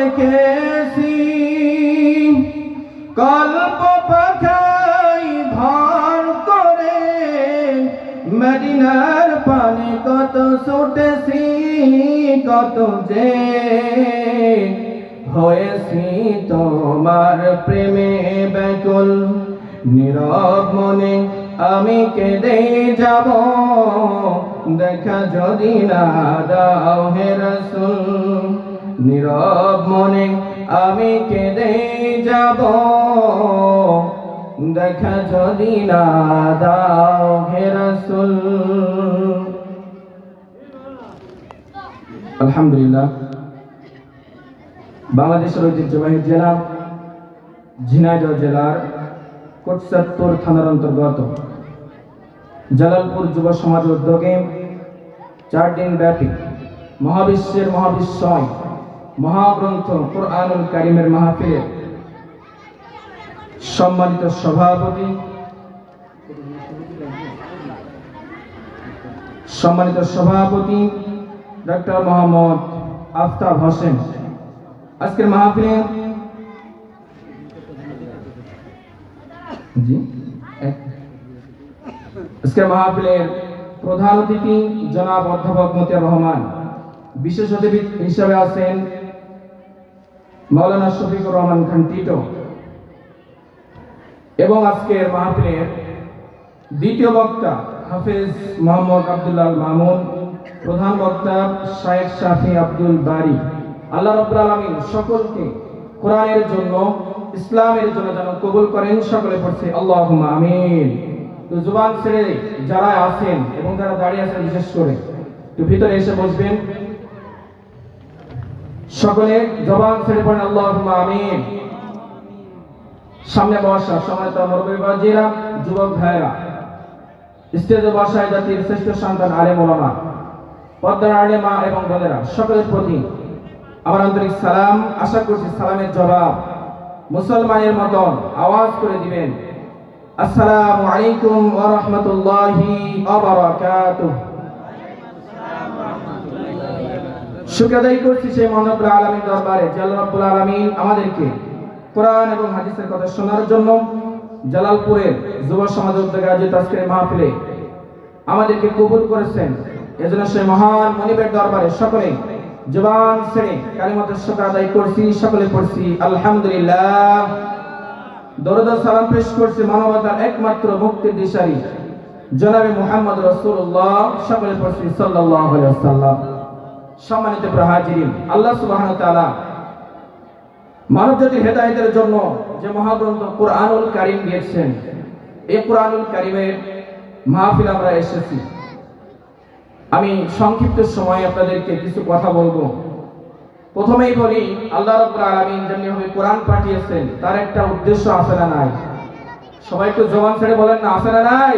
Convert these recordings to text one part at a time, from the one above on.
দেখেছি। কল্প পাখাই করে মদিনার পানে কত ছুটেছি, কত যে হয়েছি তোমার প্রেমে ব্যাকুল। নীরব মনে আমি কেঁদে যাব, দেখা যদি না দাও হে নীরব মনে আমি কেঁদে যাব। দেখা যদি না দাও হে আলহামদুলিল্লাহ। বাংলাদেশের ঐতিহ্যবাহী জেলা ঝিনাইদহ জেলার কোটসাত্তর থানার অন্তর্গত। জালালপুর যুব সমাজ উদ্যোগে চার দিন ব্যাপী মহাবিশ্বের মহাবিশ্বয় মহাগ্রন্থ কোরআনুল কারিমের মাহফিলের সম্মানিত সভাপতি সম্মানিত সভাপতি ডক্টর মোহাম্মদ আফতাব হোসেন। আজকের মাহফিলে আজকের মাহফিলের প্রধান অতিথি জনাব অধ্যাপক মতিয়া রহমান। বিশেষ অতিথি হিসাবে আছেন মাওলানা শফিকুর রহমান খান টিটো। এবং আজকের মাহফিলের দ্বিতীয় বক্তা হাফেজ মোহাম্মদ আব্দুল্লাহ মামুন, প্রধান বক্তা শায়েখ শাফি আব্দুল বারি। আল্লাহ রব্বুল আলামিন সকলকে কোরআনের জন্য, ইসলামের জন্য যেন কবুল করেন, সকলে পড়ছে আল্লাহুম্মা আমিন। তো জুবান ছেড়ে যারা আছেন এবং যারা দাঁড়িয়ে আছেন, বিশেষ করে, তো ভিতরে এসে বসবেন। সকলে জবান ছেড়ে পড়েন, আল্লাহুম্মা আমিন। সামনে বসা সময় তো মুরব্বীবাজিরা যুবক ভাইরা স্টেজে বসায় জাতির শ্রেষ্ঠ সন্তান আলেম ওলামা পদ্মার আলেমা এবং বোনেরা, সকলের প্রতি আমার আন্তরিক সালাম। আশা করছি সালামের জবাব মুসলমানের মতন আওয়াজ করে দিবেন। আসসালামু আলাইকুম ওয়া রাহমাতুল্লাহি ওয়া বারাকাতুহু। করছি আলমীর দরবারে। আলমিন আমাদেরকে কোরআন এবং হাদিসের কথা শোনার জন্য জালালপুরের যুব সমাজ উদ্যোগে আয়োজিত আজকের মাহফিলে আমাদেরকে কবুল করেছেন। এজন্য সেই মহান মনিবের দরবারে সকলে জবান ছেড়ে কালিমাতের শুকর আদায় করছি, সকলে পড়ছি, আলহামদুলিল্লাহ। দরদ সালাম পেশ করছি মানবতার একমাত্র মুক্তির দিশারি, জনাবে মোহাম্মদ রসুল্লাহ সকলে পড়ছি ওয়াসাল্লাম। সম্মানিত প্রহাজিরিন, আল্লাহ সুবহানাহু ওয়া তাআলা মানব জাতির হেদায়েতের জন্য যে মহাগ্রন্থ কোরআনুল কারীম দিয়েছেন, এই কোরআনুল কারীমের মাহফিল আমরা এসেছি। আমি সংক্ষিপ্ত সময় আপনাদেরকে কিছু কথা বলব। প্রথমেই বলি, আল্লাহ রাব্বুল আলামিন যেমনি কোরআন পাঠিয়েছেন, তার একটা উদ্দেশ্য আছে না নাই? সবাই একটু জবান ছেড়ে বলেন না, আছে না নাই?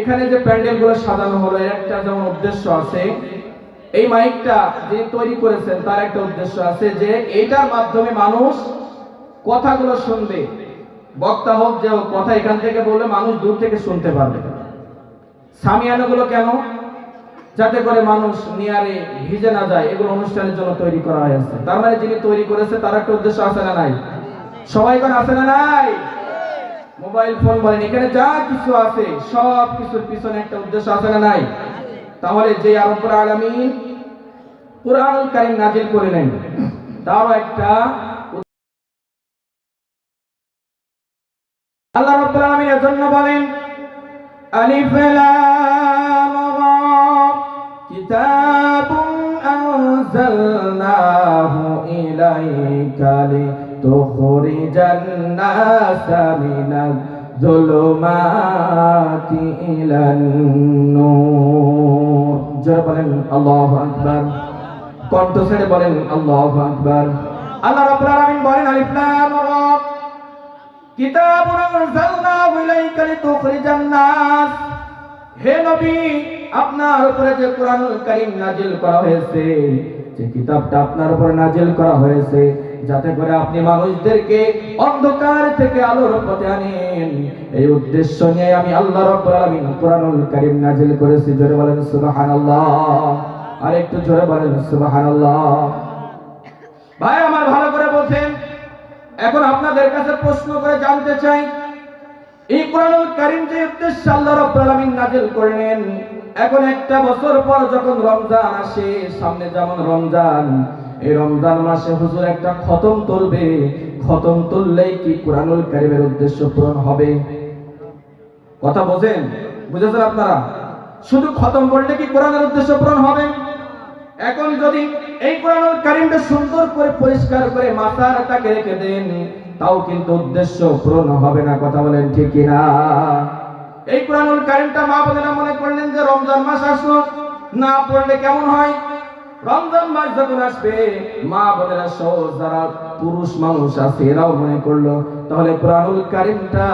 এখানে যে প্যান্ডেলগুলো সাজানো হলো, এর একটা যেমন উদ্দেশ্য আছে এই মাইকটা যিনি তৈরি করেছেন তার একটা উদ্দেশ্য আছে যে এইটার মাধ্যমে মানুষ কথাগুলো শুনবে। বক্তা হোক যে হোক, কথা এখান থেকে বললে মানুষ দূর থেকে শুনতে পারবে। সামিয়ানাগুলো কেন? যাতে করে মানুষ নিয়ারে ভিজে না যায় এগুলো অনুষ্ঠানের জন্য তৈরি করা হয়েছে তার মানে যিনি তৈরি করেছে তার একটা উদ্দেশ্য আছে না নাই? সবাই কোন আছে না নাই? মোবাইল ফোন বলেন এখানে যা কিছু আছে সব কিছুর পিছনে একটা উদ্দেশ্য আছে না নাই? তাহলে যে আরব্বুল আলামিন কোরআনুল কারীম নাজিল করলেন, তারও একটা আল্লাহ রাব্বুল আলামিন জন্য বলেন, আলিফ লাম কিতাবুন আনজালনাহু ইলাইকা লিতুখরিজান নাসা মিনাজ যুলুমাতি ইলান জোরে বলেন, আল্লাহু কণ্ঠ ছেড়ে বলেন, আল্লাহু আল্লাহ রাব্বুল আলামিন বলেন, আলিফ লাম রা কিতাবুন আনজালনাহু ইলাইকা লিতুখরিজান নাস। হে নবী, আপনার উপরে যে কোরআনুল কারীম নাজিল করা হয়েছে, যে কিতাবটা আপনার উপরে নাজিল করা হয়েছে যাতে করে আপনি মানুষদেরকে অন্ধকার থেকে আলোর পথে আনেন। এই উদ্দেশ্য নিয়ে আমি আল্লাহ রাব্বুল আলামিন কোরআনুল কারীম নাজিল করেছি। জোরে বলেন, সুবহানাল্লাহ। আর একটু জোরে বলেন, সুবহানাল্লাহ। ভাই, আমার ভালো করে বলছেন। এখন আপনাদের কাছে প্রশ্ন করে জানতে চাই। এই কোরআনুল কারীম যে উদ্দেশ্যে আল্লাহ রাব্বুল আলামিন নাযিল করলেন, এখন একটা বছর পর যখন রমজান আসে, সামনে যেমন রমজান এই রমজান মাসে হুজুর একটা খতম তুলবে। খতম তুললেই কি কোরআনুল কারীমের উদ্দেশ্য পূরণ হবে? কথা বোঝেন? বুঝেছেন আপনারা? শুধু খতম করলে কি কোরআনের উদ্দেশ্য পূরণ হবে? এখন যদি এই কোরআনুল কারীমটা সুন্দর করে পরিষ্কার করে মাথার তাকে রেখে দেন, তাও কিন্তু উদ্দেশ্য পূরণ হবে না। কথা বলেন ঠিক কিনা? এই কোরআনুল কারীমটা মা বোনেরা মনে করলেন যে রমজান মাস আসলো। না পড়লে কেমন হয়? রমজান মাস যখন আসবে, মা বোনেরা সহ যারা পুরুষ মানুষ আছে, এরাও মনে করল, তাহলে কোরআনুল কারীমটা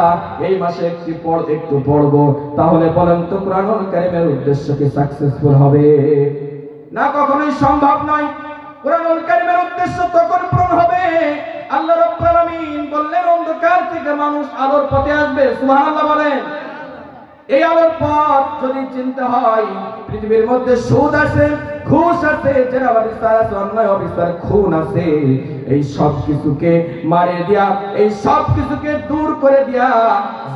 এই মাসে একটি পড়, একটু পড়ব। তাহলে বলেন তো কোরআনুল কারীমের উদ্দেশ্য কি সাকসেসফুল হবে? না, কখনোই সম্ভব নয়। কোরআনুল কারিমের উদ্দেশ্য তখন পূরণ হবে। আল্লাহ রাব্বুল আলামিন বললেন, অন্ধকার থেকে মানুষ আলোর পথে আসবে। সুবহানাল্লাহ বলেন। এই আলোর পথ যদি চিন্তা হয় পৃথিবীর মধ্যে সুদ আছে, ঘুষ আছে জেনা বিস্তার আছে, অন্যায় অবিস্তার খুন আছে। এই সব কিছুকে মারিয়ে দিয়া, এই সব কিছুকে দূর করে দিয়া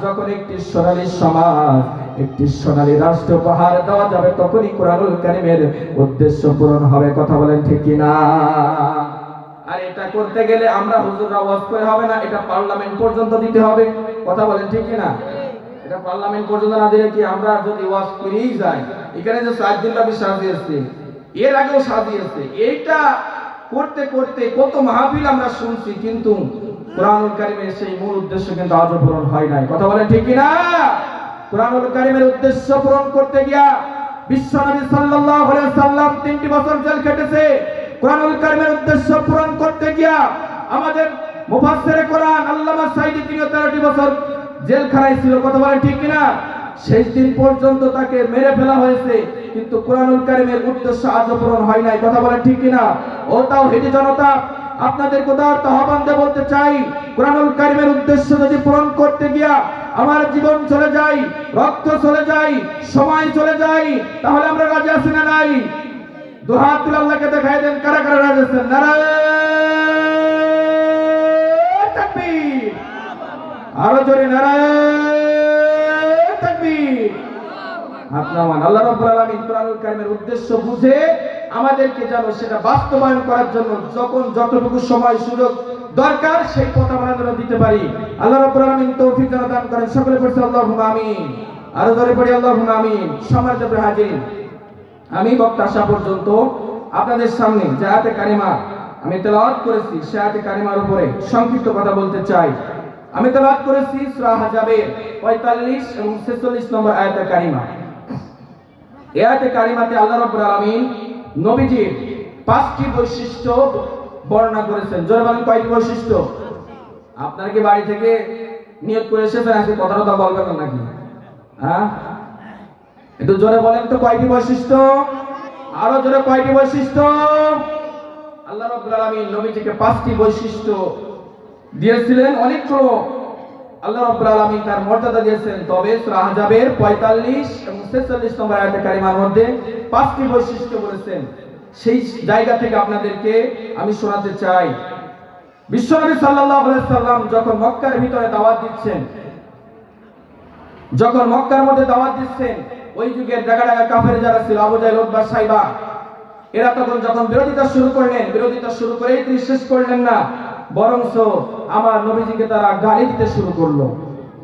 যখন একটি সোনালী সমাজ, একটি সোনালী রাষ্ট্র উপহার দেওয়া যাবে, তখনই কোরআনুল কারিমের উদ্দেশ্য পূরণ হবে। কথা বলেন ঠিক কিনা আর এটা করতে গেলে আমরা হুজুররা ওয়াজ করে হবে না, এটা পার্লামেন্ট পর্যন্ত দিতে হবে। কথা বলেন ঠিক কিনা এটা পার্লামেন্ট পর্যন্ত না দিলে কি আমরা যদি ওয়াজ করেই যাই? এখানে যে সাত দিন ব্যাপী সাজিয়েছে এর আগেও সাজিয়েছে এইটা করতে করতে কত মাহফিল আমরা শুনছি, কিন্তু কোরআনুল কারিমের সেই মূল উদ্দেশ্য কিন্তু আজও পূরণ হয় নাই। কথা বলেন ঠিক কিনা? কোরআনুল কারিমের উদ্দেশ্য পূরণ করতে গিয়া বিশ্বনবী সাল্লাল্লাহু আলাইহি সাল্লাম তিনটি বছর জেল খেটেছে। কোরআনুল কারিমের উদ্দেশ্য পূরণ করতে গিয়া আমাদের মুফাসসিরে কোরআন আল্লামা সাইদি তিনিও 13টি বছর জেলখানায় ছিল, কথা বলেন ঠিক কিনা? শেষ দিন পর্যন্ত তাকে মেরে ফেলা হয়েছে, কিন্তু কোরআনুল কারিমের উদ্দেশ্য আজও পূরণ হয় নাই, কথা বলেন ঠিক কিনা? ও তাও হেদি জনতা, আপনাদের কোথাও আহ্বান দিয়ে বলতে চাই, কোরআনুল কারিমের উদ্দেশ্য যদি পূরণ করতে গিয়া আমার জীবন চলে যায়, রক্ত চলে যায়, সময় চলে যায়, তাহলে আমরা রাজি আছি না নাই? দুহাত আল্লাহকে দেখাই দেন, কারা কারা রাজি আছেন? নারায়ণ আরও জোরে নারায়ণ আল্লাহ রাব্বুল আলামিন কোরআনুল কারীমের উদ্দেশ্য বুঝে আমাদেরকে যেন সেটা বাস্তবায়ন করার জন্য যখন যতটুকু সময়, সুযোগ দরকার, সেই পথ আমরা যেন দিতে পারি। আল্লাহ রাব্বুল আলামিন তৌফিক যেন দান করেন। সকলে পড়ছে আল্লাহুম্মা আমিন। আরও জোরে পড়ি, আল্লাহুম্মা আমিন। সম্মানিত হাজির। আমি বক্তা আসা পর্যন্ত আপনাদের সামনে যে আয়াতে কারিমা আমি তেলাওয়াত করেছি, সে আয়াতে কারিমার উপরে সংক্ষিপ্ত কথা বলতে চাই। আমি তেলাওয়াত করেছি সূরা হাজাবের 45 এবং 46 নম্বর আয়াতে কারিমা। আয়াতে কারিমাতে আল্লাহ রাব্বুল আলামিন নবীজির পাঁচটি বৈশিষ্ট্য বর্ণনা করেছেন। জোরে বলেন কয়টি বৈশিষ্ট্য? আপনারা কি বাড়ি থেকে নিয়োগ করে এসেছেন? আজকে কথা কথা বলবেন না নাকি? হ্যাঁ? একটু জোরে বলেন তো কয়টি বৈশিষ্ট্য? আরও জোরে কয়টি বৈশিষ্ট্য? আল্লাহ রাব্বুল আলামিন নবীজিকে পাঁচটি বৈশিষ্ট্য দিয়েছিলেন অনেকগুলো আল্লাহ রাব্বুল আলামিন তার মর্যাদা দিয়েছেন। তবে সূরা আহজাবের 45 এবং 46 নম্বর আয়াতে কারিমার মধ্যে পাঁচটি বৈশিষ্ট্য বলেছেন। সেই জায়গা থেকে আপনাদেরকে আমি শোনাতে চাই। বিশ্বনবী সাল্লাল্লাহু আলাইহি সাল্লাম যখন মক্কার ভিতরে দাওয়াত দিচ্ছেন, যখন মক্কার মধ্যে দাওয়াত দিচ্ছেন, ওই যুগের জায়গা জায়গা কাফের যারা ছিল, আবু জাহেল, উতবা, সাইবা, এরা তখন যখন বিরোধিতা শুরু করলেন, বিরোধিতা শুরু করেই তিনি শেষ করলেন না। বরংস আমার নবীজিকে তারা গালি দিতে শুরু করল।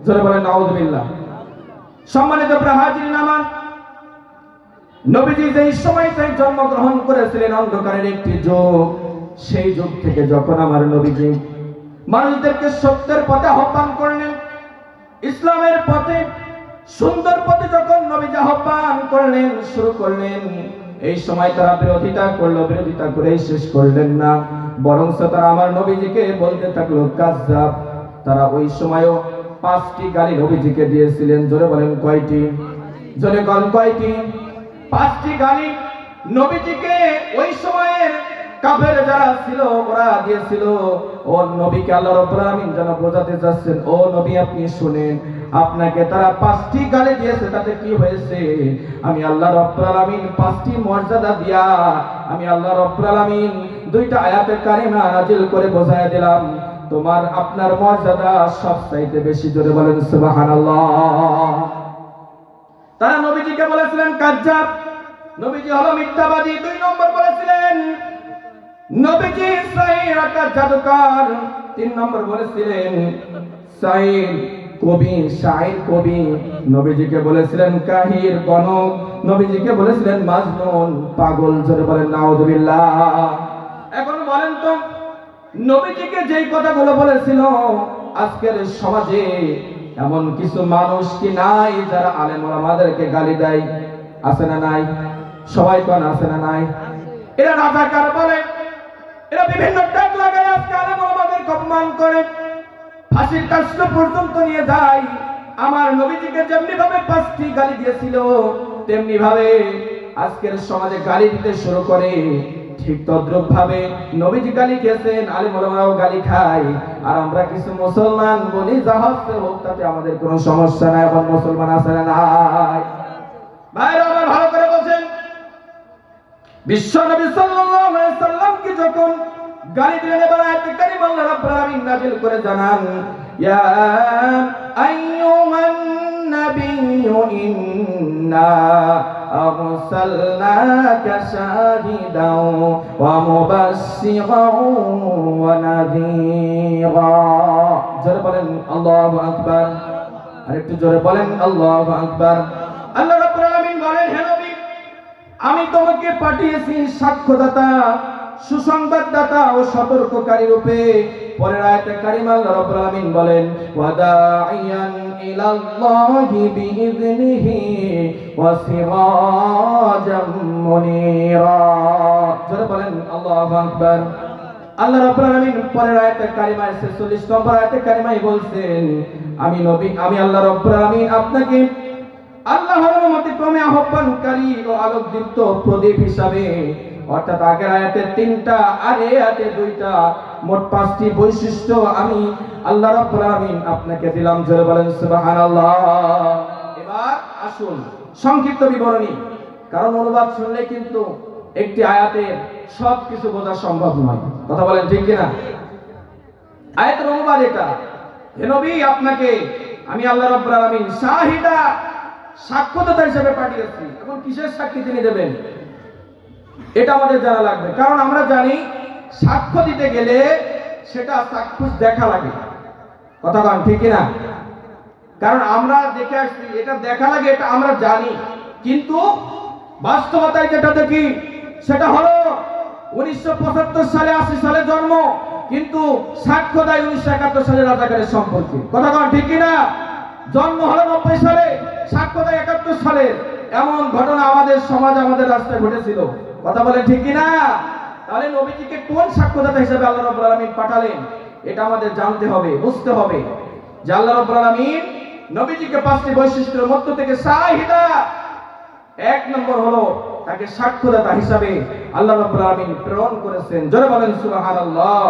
জোরে বলেন, নাউজুবিল্লাহ। সম্মানিত প্রাহাজির নামান নবীজি যেই সময়টাই জন্মগ্রহণ করেছিলেন অন্ধকারের একটি যুগ, সেই যুগ থেকে যখন আমার নবীজি মানুষদেরকে সত্যের পথে আহ্বান করলেন, ইসলামের পথে, সুন্দর পথে যখন নবী আহ্বান করলেন, শুরু করলেন, এই সময় তারা বিরোধিতা করল, বিরোধিতা করে শেষ করলেন না। বরং তারা আমার নবীজিকে বলতে থাকল, কাজ্জাব। তারা ওই সময়ও পাঁচটি গালি নবীজিকে দিয়েছিলেন। জোরে বলেন, কয়টি? জোরে বলেন, কয়টি? পাঁচটি গালি নবীজিকে ওই সময়ের কাফের যারা ছিল, ওরা দিয়েছিল। ও নবীকে আল্লাহ রাব্বুল আলামিন যেন বোঝাতে চাচ্ছেন, ও নবী, আপনি শুনেন, আপনাকে তারা পাঁচটি গালি দিয়েছে, তাতে কি হয়েছে? আমি আল্লাহ রাব্বুল আলামিন পাঁচটি মর্যাদা দিয়া, আমি আল্লাহ রাব্বুল আলামিন দুইটা আয়াতে কারিমা নাজিল করে বোঝায় দিলাম, তোমার আপনার মর্যাদা সব চাইতে বেশি জোরে বলেন সুবহানাল্লাহ। তারা নবীজিকে বলেছিলেন, কাজ্জাব, নবীজি হলো মিথ্যাবাদী, দুই নম্বর বলেছিলেন, নবীজি সাইর একটা জাদুকর। তিন নম্বর বলেছিলেন সাইর কবি শাইর কবি। নবীজিকে বলেছিলেন, কাহির, গণক। নবীজিকে বলেছিলেন, মাজনুন, পাগল, জোরে বলেন, নাউজুবিল্লাহ। এখন বলেন তো, নবীজিকে যেই কথাগুলো বলেছিল, আজকের সমাজে এমন কিছু মানুষ কি নাই যারা আলেম ওলামাদেরকে গালি দেয়? আছে না নাই? সবাই কোন আছে না নাই? এরা রাজাকার বলে, এরা বিভিন্ন ট্যাগ লাগায় আজকে আলেম ওলামাদেরকে অপমান করে। ফাঁসির কাষ্ট পর্যন্ত নিয়ে যায়। আমার নবীজিকে যেমনি ভাবে পাঁচটি গালি দিয়েছিল তেমনি ভাবে আজকের সমাজে গালি দিতে শুরু করে। ঠিক তদ্রুপ ভাবে নবীজি গালি খেয়েছেন আলী মোলামারাও গালি খায়। আর আমরা কিছু মুসলমান বলি, যা হচ্ছে হোক, তাতে আমাদের কোনো সমস্যা নাই, এখন মুসলমান আছে না নাই। ভাইরা আমার ভালো করে বলছেন, বিশ্ব নবী সাল্লাল্লাহু আলাইহি সাল্লামকে যখন গালি দিলেন, এবার আয়াতে কারিম আল্লাহ আলামিন নাযিল করে জানান নাবিয়্যু ইন্না আরসালনাকা শাহিদাও ওয়া মুবাশশিরাও ওয়া নাযীরা জোরে বলেন আল্লাহু আকবার। আরেকটু জোরে বলেন আল্লাহু আকবার। আল্লাহ রাব্বুল আলামিন বলেন, হে নবী, আমি তোমাকে পাঠিয়েছি সাক্ষ্যদাতা, সুসংবাদদাতা ও সতর্ককারী রূপে। পরের আয়াতে কারিমা আল্লাহ রাব্বুল আলামিন বলেন ওয়াদাইয়ান ইলাল্লাহি বিইذনিহি ওয়া সিরাজাম মুনীরা। জোরে বলেন, আল্লাহু আকবার। আল্লাহ রাব্বুল আলামিন পরের আয়াতে কারিমায় 46 নম্বর আয়াতে কারিমায় বলছেন, আমি নবী, আমি আল্লাহ রাব্বুল আলামিন আপনাকে আল্লাহর রহমতে ক্রমে আহ্বানকারী ও আলোকদীপ্ত প্রদীপ হিসাবে অর্থাৎ আগের আয়াতে তিনটা, আর এই আয়াতে দুইটা মোট পাঁচটি বৈশিষ্ট্য আমি আল্লাহ রাব্বুল আলামিন আপনাকে দিলাম। জোরে বলেন, সুবহানাল্লাহ। এবার আসুন, সংক্ষিপ্ত বিবরণী। কারণ অনুবাদ শুনলে কিন্তু একটি আয়াতের সব কিছু বোঝা সম্ভব নয়। কথা বলেন ঠিক কিনা? আয়াতের অনুবাদ এটা। হে নবী, আপনাকে আমি আল্লাহ রাব্বুল আলামিন শাহিদা সাক্ষ্যদাতা হিসেবে পাঠিয়েছি। এখন কিসের সাক্ষী তিনি দেবেন? এটা আমাদের জানা লাগবে। কারণ আমরা জানি সাক্ষ্য দিতে গেলে সেটা চাক্ষুষ দেখা লাগে। কথা কন ঠিক না কারণ আমরা দেখে আসছি, এটা দেখা লাগে, এটা আমরা জানি। কিন্তু বাস্তবতায় যেটা দেখি, সেটা হলো উনিশশো পঁচাত্তর সালে, আশি সালে জন্ম, কিন্তু সাক্ষ্য দেয় উনিশশো একাত্তর সালে রাজাকারের সম্পর্কে কথা কন ঠিক না জন্ম হলো নব্বই সালে, সাক্ষ্য দেয় একাত্তর সালে। এমন ঘটনা আমাদের সমাজ, আমাদের রাস্তায় ঘটেছিল। কথা বলে ঠিক কিনা? তাহলে নবীজিকে কোন সাক্ষ্যদাতা হিসেবে আল্লাহ রাব্বুল আলামিন পাঠালেন? এটা আমাদের জানতে হবে, বুঝতে হবে। যে আল্লাহ রাব্বুল আলামিন নবীজিকে পাঁচটি বৈশিষ্ট্যের মধ্য থেকে সাহিদা এক নম্বর হলো তাকে সাক্ষ্যদাতা হিসাবে আল্লাহ রাব্বুল আলামিন প্রেরণ করেছেন। জোরে বলেন, সুবহানাল্লাহ।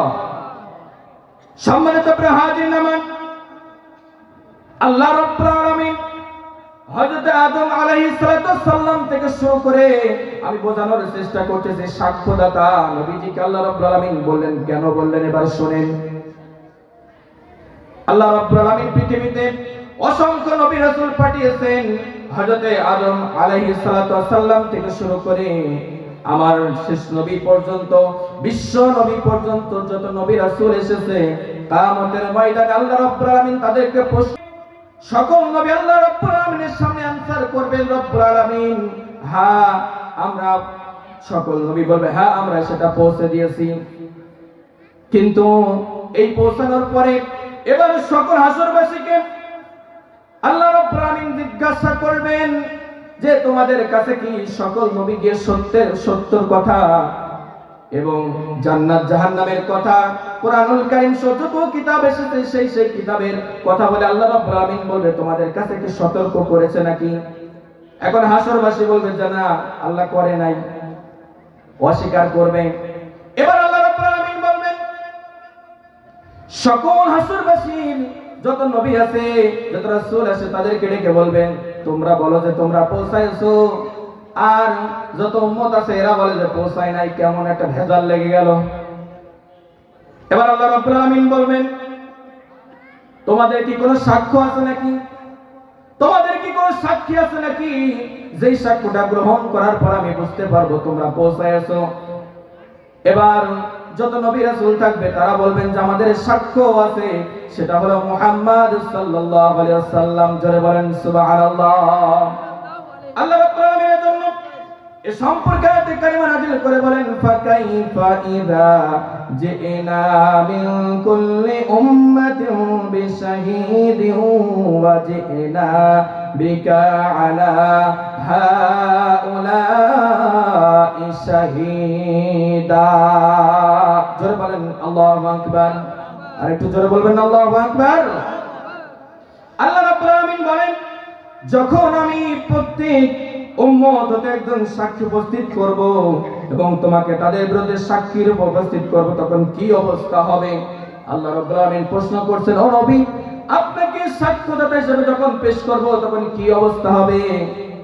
সম্মানিত প্রিয় হাজির নামান আল্লাহ রাব্বুল আলামিন শুরু করে আমার শেষ নবী পর্যন্ত, বিশ্ব নবী পর্যন্ত যত নবী রাসূল এসেছে কিয়ামতের ময়দানে আল্লাহ রাব্বুল তাদেরকে প্রশ্ন সকল নবী আল্লাহ রব্বুল আলামিনের সামনে আনসার করবেন, রব্বুল আলামিন। হ্যাঁ আমরা, সকল নবী বলবে হ্যাঁ আমরা সেটা পৌঁছে দিয়েছি। কিন্তু এই পৌঁছানোর পরে এবার সকল হাসরবাসীকে আল্লাহ রব্বুল আলামিন জিজ্ঞাসা করবেন যে, তোমাদের কাছে কি সকল নবী গিয়ে সত্যের, সত্যর কথা এবং জান্নাত জাহান্নামের কথা কোরআনুল কারীম যত কিতাব এসেছে, সেই সেই কিতাবের কথা বলে আল্লাহ রাব্বুল আলামিন বলবে, তোমাদের কাছে কি সতর্ক করেছে নাকি? এখন হাসরবাসী বলবে যে না আল্লাহ করে নাই, অস্বীকার করবে। এবার আল্লাহ রাব্বুল আলামিন বলবেন, সকল হাসরবাসী, যত নবী আছে, যত রাসূল আছে, তাদেরকে ডেকে বলবেন, তোমরা বলো যে তোমরা পৌঁছাইছো আর যত উম্মত আছে, এরা বলে যে পৌঁছায় নাই, কেমন একটা ভেজাল লেগে গেল। এবার আল্লাহ রাব্বুল আলামিন বলবেন, তোমাদের কি কোনো সাক্ষ্য আছে নাকি? তোমাদের কি কোনো সাক্ষী আছে নাকি? যেই সাক্ষ্যটা গ্রহণ করার পর আমি বুঝতে পারব তোমরা পৌঁছায়ছো এবার যত নবী রাসূল থাকবে, তারা বলবেন যে, আমাদের সাক্ষ্য আছে, সেটা হলো মুহাম্মদ সাল্লাল্লাহু আলাইহি ওয়াসাল্লাম। জোরে বলেন, সুবহানাল্লাহ। আল্লাহ এ সম্পর্কে আয়াতে কারিমা নাযিল করে বলেন, ফাকাইফা ইযা জিনা মিন কুল্লি উম্মাতিন বিশাহীদিন ওয়া জিনা বিকা আলা হাউলাই শাহীদা। জোরে বলেন, আল্লাহু আকবার। আর একটু জোরে বলবেন, আল্লাহু আকবার। আল্লাহ রাব্বুল আলামিন বলেন, যখন আমি প্রত্যেক উম্মত হতে একজন সাক্ষী উপস্থিত করব এবং তোমাকে তাদের বিরুদ্ধে উপর উপস্থিত করব, তখন কি অবস্থা হবে? আল্লাহ রাব্বুল আলামিন প্রশ্ন করছেন, ও নবী, আপনাকে সাক্ষ্যদাতা হিসেবে যখন পেশ করব, তখন কি অবস্থা হবে?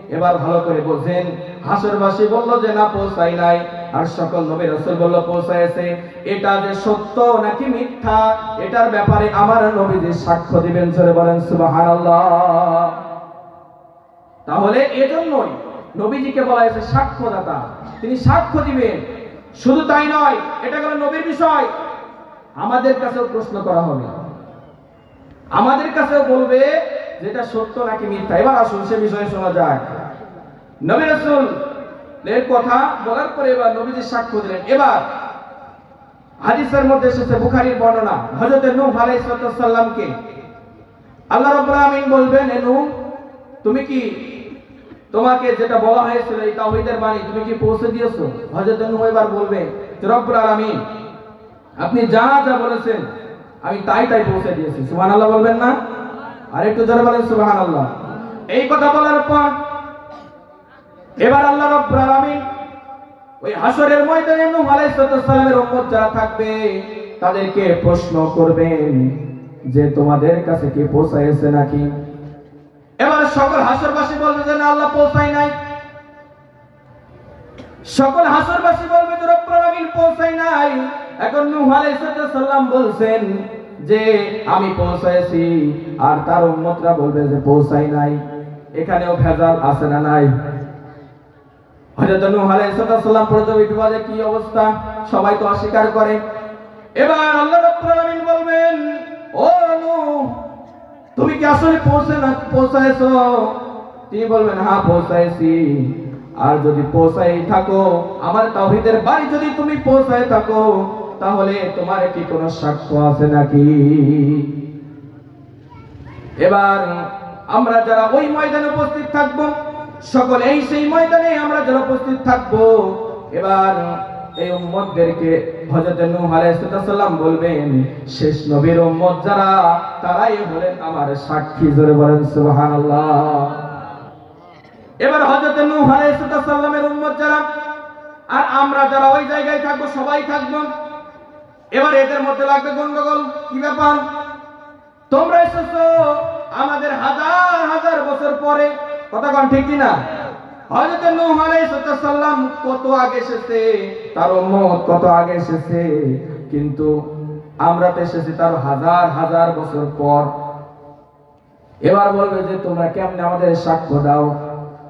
এবার ভালো করে বোঝেন। হাসরবাসী বলল যে, না, পৌঁছাই নাই। আর সকল নবী রাসূল বলল পৌঁছায়ছে এটা যে সত্য নাকি মিথ্যা? এটার ব্যাপারে আমার নবী যে সাক্ষ্য দিবেন, জোরে বলেন, সুবহানাল্লাহ। তাহলে এজন্যই নবীজিকে বলা হয়েছে সাক্ষ্যদাতা। তিনি সাক্ষ্য দিবেন। শুধু তাই নয়, এটা গেল নবীর বিষয়। আমাদের কাছেও প্রশ্ন করা হবে। আমাদের কাছেও বলবে যেটা সত্য নাকি মিথ্যা। এবার আসুন, সে বিষয়ে শোনা যায় নবী রাসূল এর কথা বলার পরে এবার নবীজি সাক্ষ্য দিলেন। এবার হাদিসের মধ্যে এসেছে বুখারীর বর্ণনা, হযরত নূহ আলাইহিস সালামকে আল্লাহ রাব্বুল আলামিন বলবেন, এ নূহ, তুমি কি তোমাকে যেটা বলা হয়েছিল এই তাওহীদের বাণী, তুমি কি পৌঁছে দিয়েছ? হযরত নূহ এবার বলবে রব্বুল আলামিন, আপনি যা যা বলেছেন, আমি তাই তাই পৌঁছে দিয়েছি। সুবহানাল্লাহ বলবেন না? আর একটু জোরে বলেন, সুবহানাল্লাহ। এই কথা বলার পর, এবার আল্লাহ রাব্বুল আলামিন ওই হাসরের ময়দানে নূহ আলাইহিস সালামের উম্মত যারা থাকবে, তাদেরকে প্রশ্ন করবেন যে তোমাদের কাছে কি পৌঁছায়েছে নাকি? এবার সকল হাসরবাসী বলবে যে না, আল্লাহ পৌঁছায় নাই। সকল হাসরবাসী বলবে যে রব্বুল আলামিন পৌঁছায় নাই। এখন নূহ আলাইহিস সালাম বলছেন যে, আমি পৌঁছাইছি। আর তার উম্মতরা বলবে যে পৌঁছাই নাই। এখানেও ভেজাল আছে না নাই? হযরত নূহ আলাইহিস সালাম প্রথমে বিবাদে কি অবস্থা? সবাই তো অস্বীকার করে। এবার আল্লাহ রাব্বুল আলামিন বলবেন, ও নূহ তুমি কি আসলে পৌঁছে না, পৌঁছাইছো? তিনি বলবেন হ্যাঁ পৌঁছাইছি। আর যদি পৌঁছাই থাকো, আমার তাওহীদের বাড়ি যদি তুমি পৌঁছায় থাকো, তাহলে তোমার কি কোনো সাক্ষ্য আছে নাকি? এবার আমরা যারা ওই ময়দানে উপস্থিত থাকব সকল এই সেই ময়দানে আমরা যারা উপস্থিত থাকব, এবার এই উম্মতদেরকে হযরত নূহ আলাইহিস সালাম বলবেন, শেষ নবীর উম্মত যারা, তারাই হলেন আমার সাক্ষী। জোরে বলেন, সুবহানাল্লাহ। এবার হযরত নূহ আলাইহিস সালামের উম্মত যারা, আর আমরা যারা ওই জায়গায় থাকব, সবাই থাকব, এবার এদের মধ্যে লাগবে গন্ডগোল। কি ব্যাপার? তোমরা এসেছ আমাদের হাজার হাজার বছর পরে। কথা কন ঠিক কি না হযরত নূহ আলাইহিস সালাম কত আগে এসেছে? তার উম্মত কত আগে এসেছে? কিন্তু আমরা তো এসেছি তার হাজার হাজার বছর পর। এবার বলবে যে তোমরা কেমনে আমাদের সাক্ষ্য দাও?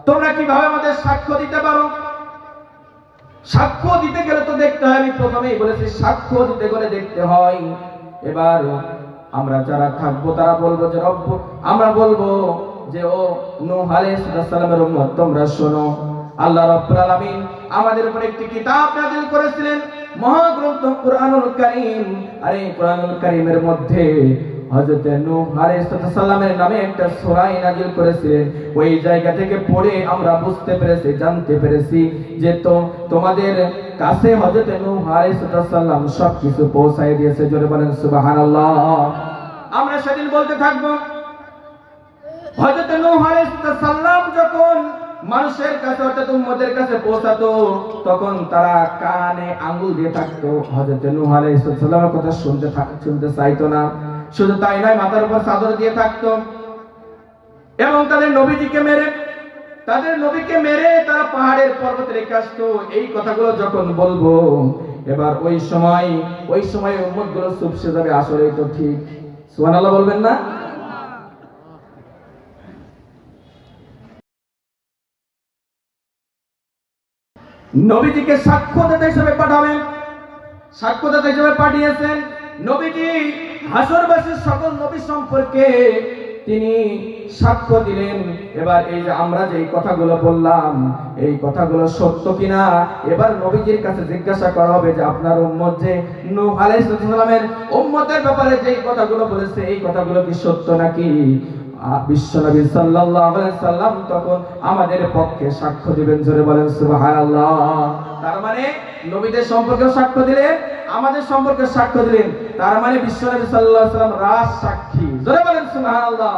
তোমরা কীভাবে আমাদের সাক্ষ্য দিতে পারো? সাক্ষ্য দিতে গেলে তো দেখতে হয় আমি প্রথমেই বলেছি সাক্ষ্য দিতে গেলে দেখতে হয়। এবার আমরা যারা থাকব তারা বলব যে রব্ব আমরা বলব যে ও নূহ আলাইহিস সালামের উম্মত, তোমরা শোনো। আল্লাহ রাব্বুল আলামিন আমাদের উপর একটি কিতাব নাযিল করেছিলেন, মহাগ্রন্থ কুরআনুল কারীম। আর এই কুরআনুল কারীমের মধ্যে হযরত নূহ আলাইহিস সালামের নামে একটা সূরা নাযিল করেছিলেন। ওই জায়গা থেকে পড়ে আমরা বুঝতে পেরেছি, জানতে পেরেছি যে তো তোমাদের কাছে হযরত নূহ আলাইহিস সালাম সবকিছু পৌঁছায় দিয়েছে। জোরে বলেন সুবহানাল্লাহ। আমরা সেদিন বলতে থাকব নূহ যখন মানুষের কাছে, অর্থাৎ উম্মতের কাছে পৌঁছাতো, তখন তারা কানে আঙ্গুল দিয়ে থাকতো। নূহ কথা শুনতে শুনতে চাইতো না। শুধু তাই নয়, মাথার উপর চাদর দিয়ে থাকতো। এবং তাদের নবীজিকে মেরে, তাদের নবীকে মেরে তারা পাহাড়ের পর্বতে রেখে আসতো। এই কথাগুলো যখন বলব, এবার ওই সময় ওই সময় উম্মতগুলো যাবে আসলে তো ঠিক। সুবহানাল্লাহ বলবেন না? নবীজিকে সাক্ষ্যদাতা হিসেবে পাঠাবেন। সাক্ষ্যদাতা হিসেবে পাঠিয়েছেন। নবীজি হাসরবাসীর সকল নবী সম্পর্কে তিনি সাক্ষ্য দিলেন। এবার এই যে আমরা যে কথাগুলো বললাম, এই কথাগুলো সত্য কিনা, এবার নবীজির কাছে জিজ্ঞাসা করা হবে যে আপনার উম্মত যে নূহ আলাইহিস সালামের উম্মতের ব্যাপারে যে কথাগুলো বলেছে, এই কথাগুলো কি সত্য নাকি? বিশ্বনবী সাল্লাল্লাহু আলাইহি সাল্লাম তখন আমাদের পক্ষে সাক্ষ্য দিবেন, জোরে বলেন, সুবহানাল্লাহ। তার মানে নবীদের সম্পর্কে সাক্ষ্য দিলেন, আমাদের সম্পর্কে সাক্ষ্য দিলেন। তার মানে বিশ্বনবী সাল্লাল্লাহু আলাইহি সাল্লাম রাজ সাক্ষী। জোরে বলেন, সুবহানাল্লাহ।